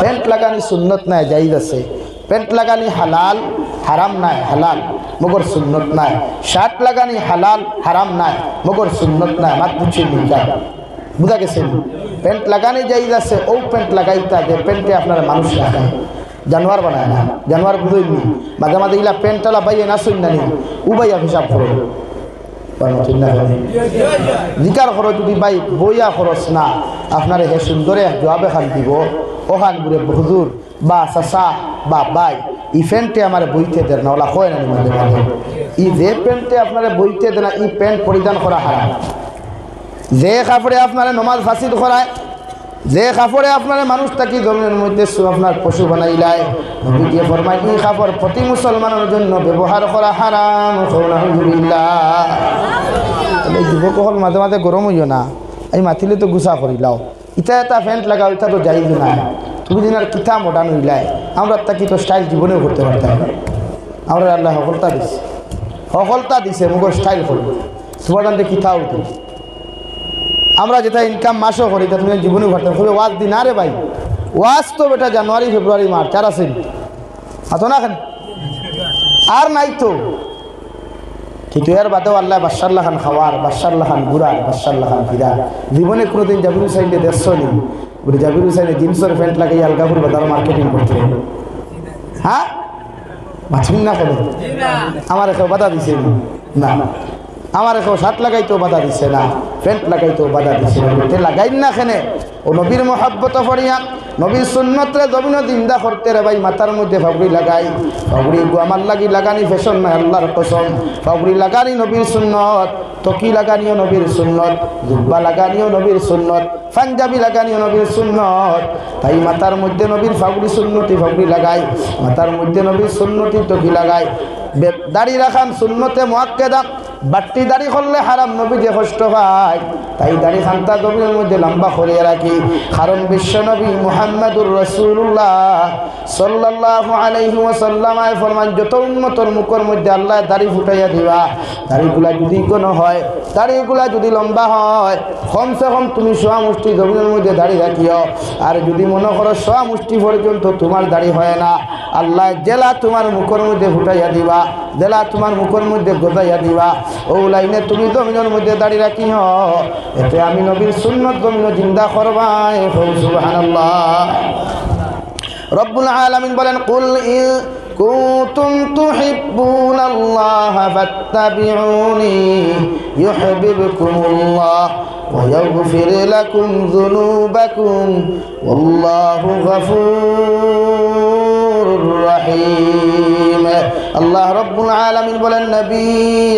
Pant লাগানি সুন্নত নাই জাইজ আছে। প্যান্ট লাগানি হালাল, হারাম নাই, হালাল, মগর সুন্নত নাই। শার্ট লাগানি হালাল, হারাম নাই, মগর সুন্নত নাই, মাত বুঝছি নিকা বুঝা গেছে প্যান্ট লাগানি জাইজ আছে ও প্যান্ট লাগাইতা যে প্যান্টে আপনারা মানুষ লাগায় জানোয়ার বানায় না, জানোয়ার বুঝইনি মাঝে মাঝে ইলা প্যান্টলা বাইয়ে না শুন নানি উবাইয়া হিসাব করো। জিকার খরচ যদি বাই বইয়া খরচ না, আপনার হে সুন্দরে জবাবে খান দিব। ওখান বুড়ে হুজুর, বা চাচা, বা বাই, ই প্যান্টে আমার বইতে দেন ওলা হয় না ই যে প্যান্টে আপনার বইতে দেন, ই প্যান্ট পরিধান করা হারাম। যে কাপড়ে আপনার নমাজ ফাঁসিদ করায় যে কাপড়ে আপনার মানুষ থাকি জমিনের মধ্যে আপনার পশু বানাইলায়? নবীজি ফরমাই এই কাপড় প্রতি মুসলমানের জন্য ব্যবহার করা হারাম এই যুবক হল মাঝে মাঝে গরম হইও না। এই মাতিলে তো গুছা করিলাও ইটা এটা প্যান্ট লাগাও ইটা তো যাই না। তুমি দিন আর কিতা মডার্ন হইলাই আমরা তাকি তো স্টাইল জীবনেও করতে পারতাম আমরা আল্লাহ সফলতা দিছে। সফলতা দিছে মুগর স্টাইল করব। তোমার কিতা উঠে আমরা যেটা ইনকাম মাসও করি তা তুমি জীবনে ঘটতে খুবই ওয়াজ দিন আরে ভাই। ওয়াজ তো বেটা জানুয়ারি ফেব্রুয়ারি মার্চ আর আছে। হাতো না খান। আর নাই তো। কিন্তু এর বাদেও আল্লাহ বাসাল্লাহ খান খাওয়ার বাসাল্লাহ খান ঘুরার বাসাল্লাহ খান ফিরার জীবনে কোনোদিন জাবির হুসাইনে দেশ নি? বলে জাবির হুসাইনে জিন্সের প্যান্ট লাগিয়ে আলগাপুর বাজার মার্কেটিং করতে হ্যাঁ? বাঁচুন না কেন? আমার কেউ বাধা দিছে না? না। আমার এখন শার্ট লাগাইতেও বাধা দিছে না, প্যান্ট লাগাইতেও বাধা দিছে না। লাগাই না খেনে ও নবীর মহাব্বত ফরিয়া নবীর সুন্নতরে জমিন দিন্দা করতে রে ভাই, মাথার মধ্যে ফাবড়ি লাগাই। ফাবড়ি আমার লাগি লাগানি ফ্যাশন নাই আল্লাহর কসম। ফাবড়ি লাগানি নবীর সুন্নত তকি লাগানিও নবীর সুন্নত, জুব্বা লাগানিও নবীর সুন্নত, পাঞ্জাবি লাগানিও নবীর সুন্নত। তাই মাথার মধ্যে নবীর ফাবড়ি সুন্নতি ফাবড়ি লাগাই, মাথার মধ্যে নবীর সুন্নতি তকি লাগাই। দাড়ি রাখান সুন্নতে মোয়াক্কেদা বাট্টি দাড়ি করলে হারাম নবী যে কষ্ট পায়। তাই দাড়ি খান্তা জমিনের মধ্যে লম্বা করিয়ে রাখি। কারণ বিশ্ব নবী মুহাম্মদুর রসুল্লাহ সাল্লাহ আলাইহি ফরমান, যত উন্নতর মুখের মধ্যে আল্লাহ দাড়ি ফুটাইয়া দিবা, দাড়িগুলা যদি কোনো হয়, দাড়িগুলা যদি লম্বা হয়, কমসে কম তুমি সোয়া মুষ্টি জমিনের মধ্যে দাড়ি রাখিও। আর যদি মনে করো সোয়া মুষ্টি পর্যন্ত তোমার দাড়ি হয় না, আল্লাহ জেলা তোমার মুখের মধ্যে ফুটাইয়া দিবা, জেলা তোমার মুখের মধ্যে গোজাইয়া দিবা। ও লাইনে তুমি জমিনের মধ্যে দাঁড়িয়ে রাখি হ এতে আমি নবীর সুন্নত জমিন জিন্দা করবাই সুবহানাল্লাহ রব্বুল আলামিন বলেন কুল ইন কুনতুম তুহিব্বুনাল্লাহ ফাত্তাবিউনি ইউহিব্বুকুমুল্লাহ ويغفر لكم ذنوبكم والله غفور রহিম। আল্লাহ রব্বুল আলমিন বলেন নবী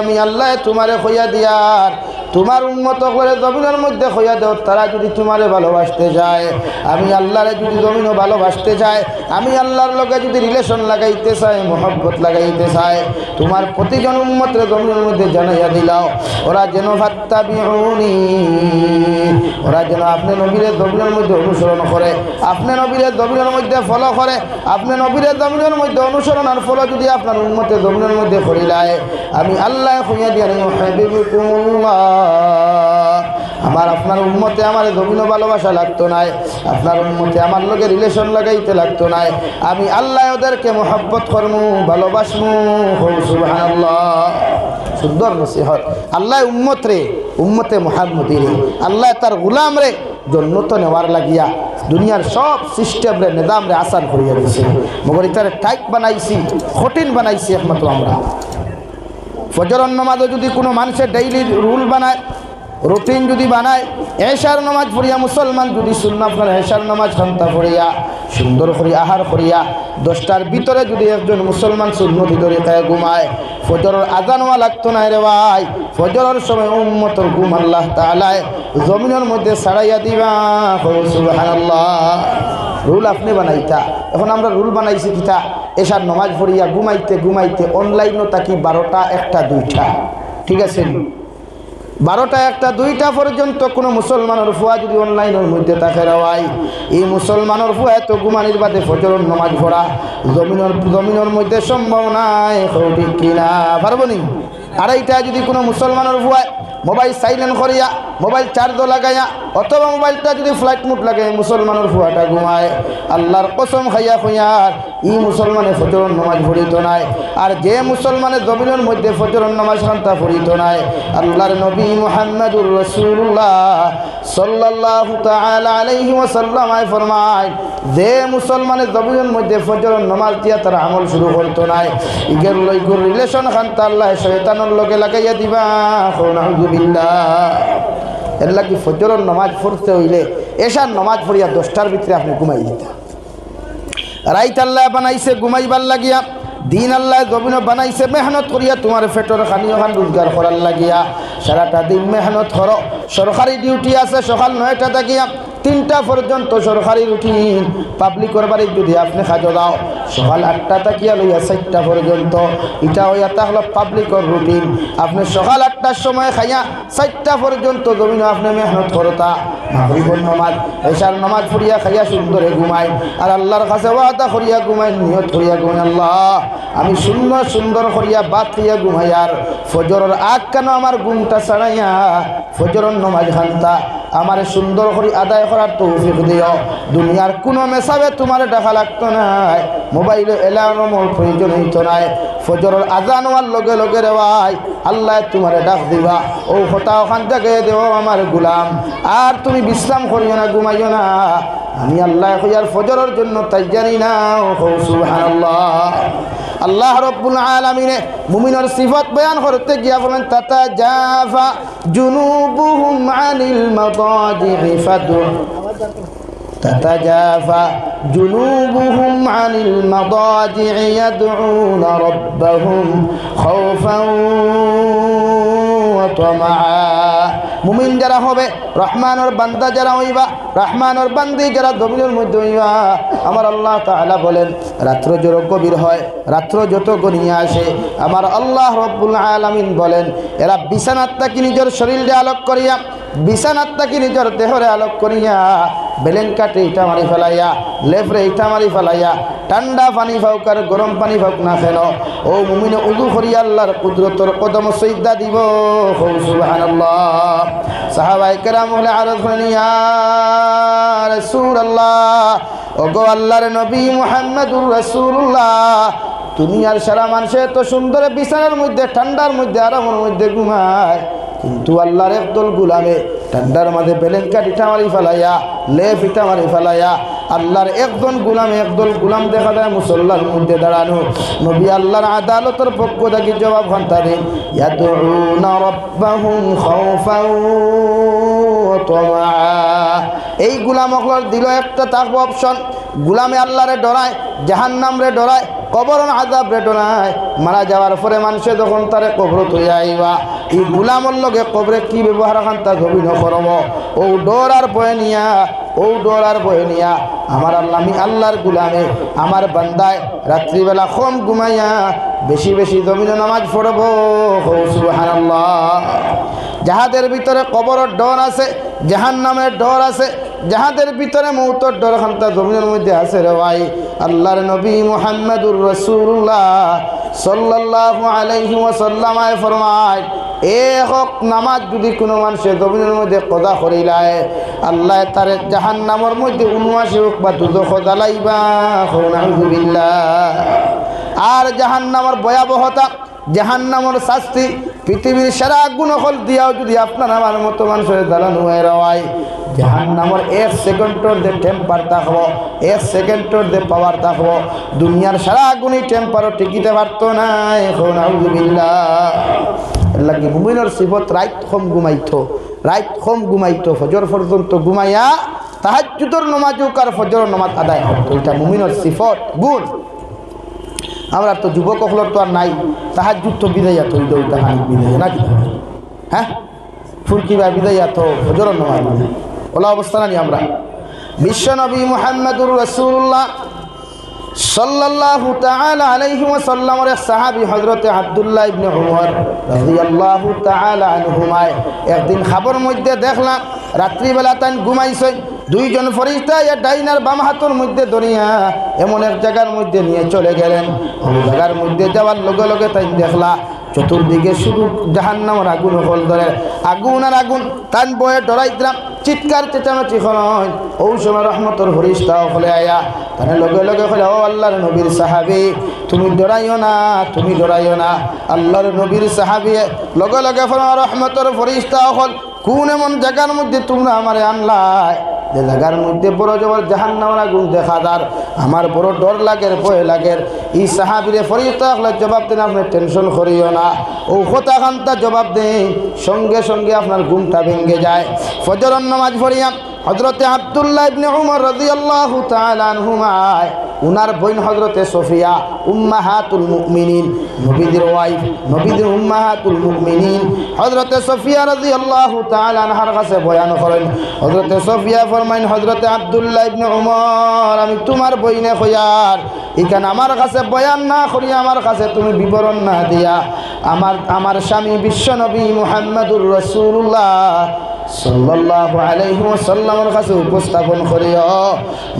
আমি আল্লাহ তোমারে হইয়া দিয়ার তোমার উন্মত করে জমিনের মধ্যে খইয়া দেও, তারা যদি তোমারে ভালোবাসতে যায়, আমি আল্লাহরে যদি জমিনও ভালোবাসতে চায় আমি আল্লাহর লগে যদি রিলেশন লাগাইতে চাই, মোহব্বত লাগাইতে চায় তোমার প্রতিজন উন্মতের জমিনের মধ্যে জানাইয়া দিলাও, ওরা যেন ভাত্তা বিহুনি ওরা যেন আপনি নবীরের জমিনের মধ্যে অনুসরণ করে, আপনি নবীরের জমিনের মধ্যে ফলো করে, আপনি নবীরের জমিনের মধ্যে অনুসরণ আর ফলো যদি আপনার উন্মতের জমিনের মধ্যে করিলায়, আমি আল্লাহ খুঁজে দিয়ে আমার আপনার উন্মতে আমার জমিনও ভালোবাসা লাগতো নাই। আপনার উন্মতে আমার লোকের রিলেশন লাগাইতে লাগতো নাই। আমি আল্লাহ ওদেরকে মোহাব্বত করমু, ভালোবাসমু। সুবহানাল্লাহ। সুন্দর নসিহত। আল্লাহ উম্মত রে, উম্মতে মোহাম্মদি রে। আল্লাহ তার গুলাম রে জন্নত নেওয়ার লাগিয়া দুনিয়ার সব সিস্টেম রে নিজাম রে আসান করিয়া দিছে মগর ইতারে টাইট বানাইছি, কঠিন বানাইছি একমাত্র আমরা। ফজরন নামাজও যদি কোনো মানুষের ডেইলি রুল বানায় রুটিন যদি বানায়, এশার নামাজ পড়িয়া মুসলমান যদি শূন্য আপনার এশার নামাজ খান্তা পড়িয়া, সুন্দর করে আহার করিয়া, দশটার ভিতরে যদি একজন মুসলমান সুন্নতি তরিকায় ঘুমায়, ফজরের আজানওয়া লাগতো না রে ভাই। ফজরের সময় উম্মতর ঘুম আল্লাহ তালায় জমিনের মধ্যে ছাড়াইয়া দিবা। রুল আপনি বানাইতা। এখন আমরা রুল বানাইছি কিতা? এসার নমাজ পড়িয়া ঘুমাইতে ঘুমাইতে অনলাইনও তাকি বারোটা একটা দুইটা। ঠিক আছে? বারোটা একটা দুইটা পর্যন্ত কোনো মুসলমানের ফুয়া যদি অনলাইনের মধ্যে থাকে রাওয়াই এই মুসলমানের ফুয়া এত ঘুমানির বাদে ফজর নমাজ পড়া, জমিনের জমিনের মধ্যে সম্ভব নাই কিনা? পারব নি? আড়াইটা যদি কোনো মুসলমানের ভুয়ায় মোবাইল সাইলেন্ট করিয়া, মোবাইল চার্জ লাগাইয়া, অথবা মোবাইলটা যদি ফ্লাইট মুট লাগে মুসলমানের ফুয়াটা ঘুমায়, আল্লাহর কসম খাইয়া খুঁয়ার ই মুসলমানে ফজরন নামাজ পড়িত নাই, আর যে মুসলমানের জমিনের মধ্যে ফজরন নামাজ খান্তা পড়িত নাই, আল্লাহর নবী মুহাম্মদুর রসুল্লাহ তাআলা আলাইহি ওয়াসাল্লাম আয় ফরমায় যে মুসলমানের জমিনের মধ্যে ফজরন নমাজ দিয়া তার আমল শুরু করতো নাই, ইগের লইগুর রিলেশন খান্তা আল্লাহ শয়তানের লগে লাগাইয়া দিবা। এর লাগি ফজরের নমাজ পড়তে হইলে এসার নমাজ পড়িয়া দশটার ভিতরে আপনি ঘুমাই দিতে রাইত আল্লাহ বানাইছে, ঘুমাইবার লাগিয়া, দিন আল্লাহ জমিন বানাইছে, মেহনত করিয়া তোমার পেটর খানি ওখান রোজগার করার লাগিয়া। সারাটা দিন মেহনত কর। সরকারি ডিউটি আছে, সকাল নয়টা থাকিয়া তিনটা পর্যন্ত সরকারি রুটিন পাবলিকর বাড়ি যদি আপনি খাজো দাও সকাল আটটা তাকিয়া লইয়া চারটা পর্যন্ত এটা হইয়া তাহলে পাবলিকর রুটিন আপনি সকাল আটটার সময় খাইয়া চারটা পর্যন্ত জমিন আপনি মেহনত করতা নমাজ এশার নমাজ পড়িয়া খাইয়া সুন্দরে ঘুমাই আর আল্লাহর কাছে ওয়াদা করিয়া ঘুমাই, নিয়ত করিয়া ঘুমাই, আল্লাহ, আমি সুন্দর সুন্দর করিয়া বাদ খাইয়া ঘুমাই, আর ফজরের আগ কেন আমার ঘুমটা ছাড়াইয়া ফজরের নমাজ খান্তা। আমার সুন্দর করে আদায় করার তৌফিক দিও দুনিয়ার কোনো মেসাবে তোমার দেখা লাগতো না মোবাইলে এলার্মর প্রয়োজন হইতো নাই। ফজরের আজান হওয়ার লগে লগে রেওয়াই আল্লাহ তোমারে ডাক দিবা। ও হতা ওখান থেকে দেও আমার গুলাম। আর তুমি বিশ্রাম করিও না, ঘুমাইও না। আমি আল্লাহ হইয়ার ফজরের জন্য তাই জানি না। ও সুবহানাল্লাহ। আল্লাহ রব্বুল আলামিনে মুমিনের সিফত বয়ান করতে গিয়া বলেন তাতা জাফা জুনুবুহুম আনিল মাদাজিহি ফাদু تتجافى جنوبهم عن المضاجع يدعون ربهم خوفا وطمعا মুমিন যারা হবে রহমানের বান্দা যারা হইবা রহমানের বান্দি যারা জমিনের মধ্যে হইবা আমার আল্লাহ তাআলা বলেন রাত্র যত গভীর হয় রাত্র যত গনিয়ে আসে আমার আল্লাহ রব্বুল আলামিন বলেন এরা বিছানাত তাকি নিজের শরীরে আলোক করিয়া বিছানাত তাকি নিজের দেহরে আলোক করিয়া বেলেন কাটে ইটা মারি ফেলাইয়া, লেফরে ইটা মারি ফেলাইয়া ঠান্ডা পানি ফাউক আর গরম পানি ফাউক না ফেল। ও মুমিনে উদু করি আল্লাহর কুদরতর কদম সৈদা দিব। হৌ সুবহানাল্লাহ। সাহাবাই কেরাম হলে আরজ ইয়া রাসূলুল্লাহ, ওগো আল্লাহর নবী মুহাম্মদুর রাসূলুল্লাহ, দুনিয়ার সারা মানুষে এত সুন্দর বিছানার মধ্যে, ঠান্ডার মধ্যে, আরামের মধ্যে ঘুমায়। কিন্তু আল্লাহর একদল গুলামে ঠান্ডার মাঝে বেলেন কাটিটা মারি ফেলাইয়া লেফ ইটা মারি ফেলাইয়া, আল্লাহর একজন গুলাম একদল গুলাম দেখা যায় মুসল্লার মধ্যে দাঁড়ানো। নবী আল্লাহর আদালতের পক্ষ থেকে জবাব ঘণ্টা দিন ইয়াদউনা রাব্বাহুম খাউফাও ওয়া এই গুলাম অকলর দিল একটা থাকব অপশন। গুলামে আল্লাহরে ডরায় জাহান্নাম রে ডরায় কবর আজাব রে ডরায়। মারা যাওয়ার পরে মানুষে যখন তারে কবর তুই আইবা এই গুলামর লগে কবরে কি ব্যবহার খান তা গভীর করব ও ডর আর ও ডর আর আমার আল্লাহ, আমি আল্লাহর গুলামে, আমার বান্দায় রাত্রিবেলা কম ঘুমাইয়া বেশি বেশি জমিনে নামাজ পড়ব। যাহাদের ভিতরে কবরের ডর আছে জাহান নামের ডর আছে, যাহাদের ভিতরে মৌতর ডর খান্তা জমিনের মধ্যে আছে রে ভাই। আল্লাহর নবী মুহাম্মদুর রসুল্লাহ সাল্লাল্লাহু আলাইহি ওয়াসাল্লামায় ফরমায় এ হক নামাজ যদি কোনো মানুষের জমিনের মধ্যে কদা করিলায় আল্লাহ তার জাহান নামের মধ্যে উনআশি হোক বা দুধ কদালাইবা আর জাহান নামের ভয়াবহতা জাহান নামের শাস্তি, পৃথিবীর সারা গুণফল দিয়াও যদি আপনার আমার মতো মানুষের দালান হয়ে রওয়াই জাহান নামের এক সেকেন্ডর দে টেম্পার থাকব এক সেকেন্ডর দে পাওয়ার থাকব দুনিয়ার সারা গুণই টেম্পারও টিকিতে পারতো না এখন আউজুবিল্লাহ লাগি মুমিনের সিফত রাইত কম ঘুমাইতো রাইত কম ঘুমাইতো ফজর পর্যন্ত ঘুমাইয়া তাহাজ্জুদর নমাজ আর ফজর নমাজ আদায় করতো এটা মুমিনের সিফত গুণ। আমরা তো যুবক হলর তো আর নাই। তাহার যুদ্ধ বিদায়া তো ওই তাহানি বিদায় নাকি হ্যাঁ ফুরকি বা বিদায়া তো হজর নয় ওলা অবস্থা নানি আমরা? বিশ্বনবী মুহাম্মদুর রসুল্লাহ একদিন খাবার মধ্যে দেখলাম, রাত্রিবেলা তাই ঘুমাইছে, দুইজন ফরিস্তা ডাইনার বাম হাতের মধ্যে ধরিয়া এমন এক জায়গার মধ্যে নিয়ে চলে গেলেন। জায়গার মধ্যে যাওয়ার লগে লগে তাই দেখলা, চতুর্দিকে শুধু জাহান্নামের আগুন হল ধরে। আগুন আর আগুন, তান বয়ে ডরাইতাম চিৎকার চেঁচামেচি হন ও সময় রহমতর হরিস্তা হলে আয়া। তাহলে লগে লগে হলে ও আল্লাহর নবীর সাহাবি, তুমি ডরাইও না, তুমি ডরাইও না। আল্লাহর নবীর সাহাবি লগে লগে ফল রহমতর ফরিস্তা হল কোন এমন জায়গার মধ্যে তোমরা আমারে আনলাই? যে জায়গার মধ্যে বড় জবর জাহান নামার আগুন দেখা দার আমার বড় ডর লাগের ভয় লাগের ই সাহাবিরে ফরিস্তা জবাব দেন, আপনি টেনশন করিও না। ও কথা খান্তা জবাব দেন, সঙ্গে সঙ্গে আপনার ঘুমটা ভেঙে যায়। ফজরন নামাজ পড়িয়াম হজরতে আবদুল্লাহ ইবনে উমর রাদিয়াল্লাহু তাআলা আনহুমায় উনার বোন হজরতে সফিয়া, উম্মাহাতুল মুমিনিন, নবীদের ওয়াইফ, নবীদের উম্মাহাতুল মুমিনিন। হজরতে সফিয়া রাদিয়াল্লাহু তাআলা আনহার কাছে বয়ান করেন হজরতে সফিয়া ফরমাইন হজরতে আবদুল্লাহ ইবনে উমর, আমি তোমার বইনে হইয়ার এখানে আমার কাছে বয়ান না করি আমার কাছে তুমি বিবরণ না দিয়া। আমার আমার স্বামী বিশ্বনবী মুহাম্মদুর রাসূলুল্লাহ। ওয়াসাল্লামের কাছে উপস্থাপন করিও।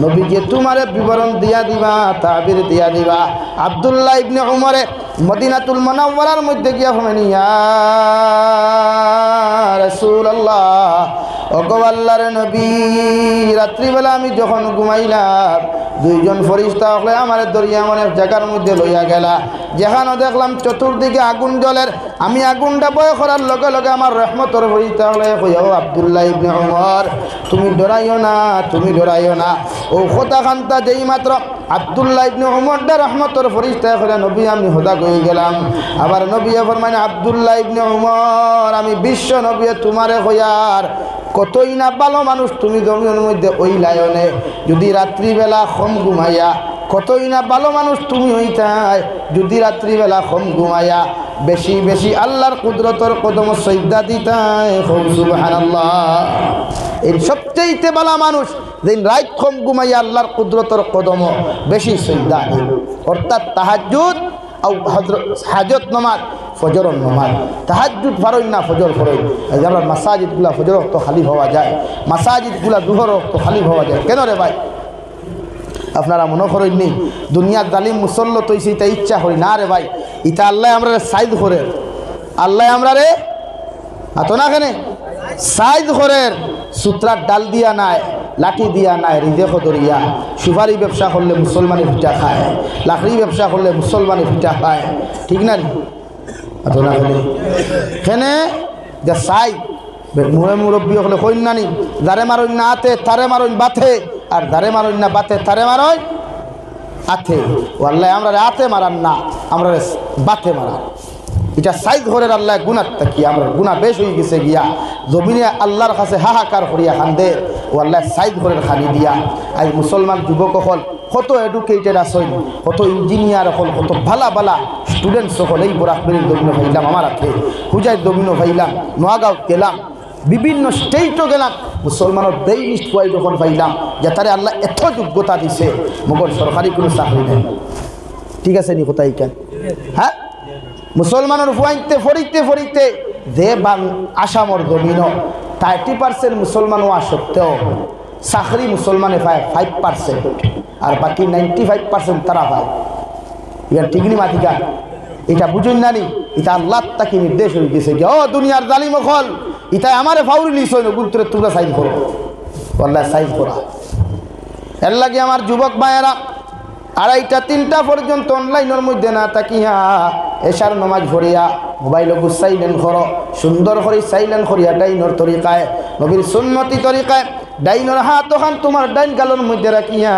নবীকে তোমারে বিবরণ দিয়া দিবা, তাবির দিয়া দিবা। আব্দুল্লাহ ইবনে উমরে মদিনাতুল মুনাওয়ারার মধ্যে গিয়া হমেন ইয়া রাসূলুল্লাহ আল্লাহর নবী, রাত্রিবেলা আমি যখন ঘুমাইলাম, দুইজন ফরিস্তা হলে আমার দরিয়া এক জায়গার মধ্যে লইয়া গেলা। যেখানে দেখলাম চতুর্দিকে আগুন জ্বলের, আমি আগুনটা বয় করার লগে লগে আমার রহমতর ফরিস্তা হলে কইও আবদুল্লাহ ইবনে উমর, তুমি ডরাইও না, তুমি ডরাইও না। ও কথা খান্তা যেই মাত্র আবদুল্লাহ ইবনে উমরটা রহমতর ফরিস্তা হলে নবী, আমি হোদা কই গেলাম। আবার নবী ফরমানে আবদুল্লাহ ইবনে উমর, আমি বিশ্ব নবী, তোমারে হইয়ার কতই না ভালো মানুষ তুমি জমিনের মধ্যে ওই লায়নে। যদি রাত্রিবেলা কম ঘুমাইয়া, কতই না ভালো মানুষ তুমি হইতাই যদি রাত্রিবেলা কম ঘুমাইয়া, বেশি বেশি আল্লাহর কুদরতর কদম সৈদা দিতাই এই সবচেয়ে ভালো মানুষ যেদিন রাত কম ঘুমাইয়া আল্লাহর কুদরতর কদম বেশি সৈদা অর্থাৎ তাহাজুদ হাজত নমাজ ফজর নমাজ। তাহাজুদ ফারই না ফজর ফরই এই যে আমরা মাসাজিদগুলা ফজর রক্ত খালি হওয়া যায়। মাসাজিদগুলা দুহর রক্ত খালি হওয়া যায়। কেন রে ভাই? আপনারা মনে করেন নি দুনিয়ার জালিম মুসল্ল তৈছি তা ইচ্ছা করি। না রে ভাই ইটা আল্লাহ আমরা সাইজ করে আল্লাহ আমরা রে আতো না কেনে? সাইজ করে সুত্রার ডাল দিয়া নাই, লাঠি দিয়া নাই হৃদয় দরিয়া। সুপারি ব্যবসা করলে মুসলমানে পিঠা খায়। লাকড়ি ব্যবসা করলে মুসলমানে পিঠা খায়। ঠিক না না যারে তারে বাথে, আর দারে মারুন না বাথে তারে মারুন আথে। ও আল্লাহ আমরা আতে মারান না আমরা বাথে মারান। এটা সাইজ ঘরের আল্লাহ গুণার তাকি আমরা গুণা বেশ হয়ে গেছে গিয়া। জমিনে আল্লাহর কাছে হাহাকার করিয়া খান্দে। ও আল্লাহ সাইজ ঘরের খানি দিয়া। আজ মুসলমান যুবক হল, কত এডুকেটেড আসইন কত ইঞ্জিনিয়ার হল, কত ভালা ভালা স্টুডেন্টস সকল এই বরাকবেরির দমিনো ভাইলাম, আমার হাতে। হুজাই দমিনো ভাইলাম, নোয়াগাঁও গেলাম, বিভিন্ন স্টেটও গেলাম, মুসলমানের দেই লিস্ট পাই যখন পাইলাম যে তারে আল্লাহ এত যোগ্যতা দিছে মগর সরকারি কোনো চাকরি নেই। ঠিক আছে নি, কোথায় কেন? হ্যাঁ? মুসলমানের ফুয়াইতে, ফরিতে ফরিতে যে বাং আসামর জমিন। থার্টি পার্সেন্ট মুসলমান হওয়া সত্ত্বেও চাকরি মুসলমানে পায় ফাইভ পার্সেন্ট আর বাকি নাইনটি ফাইভ পার্সেন্ট তারা পায়। ইয়ার ঠিকনি মাতিকা, এটা বুঝুন নানি এটা আল্লাহ তাকে নির্দেশ গেছে যে, ও দুনিয়ার জালিম খল ইতাই আমারে ফাউরি হইল গুরুত্বের তোমরা সাইজ করো। আল্লাহ সাইজ করা। এর লাগে আমার যুবক ভাইয়েরা আড়াইটা, তিনটা পর্যন্ত অনলাইনের মধ্যে না তাকিয়া এশার নমাজ ভরিয়া মোবাইল গুসাইলেন ঘর সুন্দর করে সাইলেন করিয়া ডাইনর তরিকায়, নবীর সুন্নতি তরিকায়, ডাইনর হাত তখন তোমার ডাইন গালের মধ্যে রাখিয়া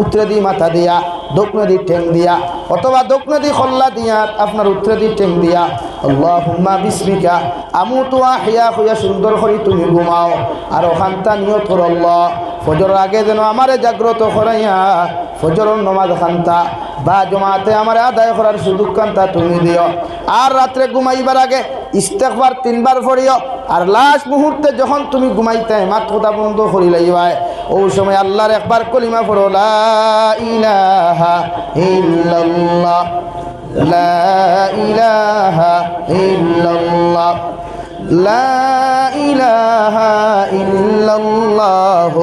উত্তরে দি মাথা দিয়া। দক্ষিণ ঠেং দিয়া, অথবা দক্ষিণ দি খল্লা দিয়া আপনার উত্তরে দি ঠেং দিয়া। আল্লাহ হুম্মা বিস্মিকা, আমু তো আহিয়া হইয়া সুন্দর করে তুমি ঘুমাও। আর ওখানটা নিয়ত কর ফজর আগে যেন আমারে জাগ্রত করাইয়া ফজর নমাজ খান্তা বা জমাতে আমার আদায় করার সুযোগ কান্তা তুমি দিও আর রাত্রে ঘুমাইবার আগে ইস্তেকবার তিনবার পড়িও আর লাস্ট মুহূর্তে যখন তুমি ঘুমাইতে, মাত কথা বন্ধ করি লাইবাই ও সময় আল্লাহর একবার কলিমা পড়ো, লা ইলাহা ইল্লাল্লাহ, লা ইলাহা ইল্লাল্লাহ, লা ইলাহা ইল্লাল্লাহ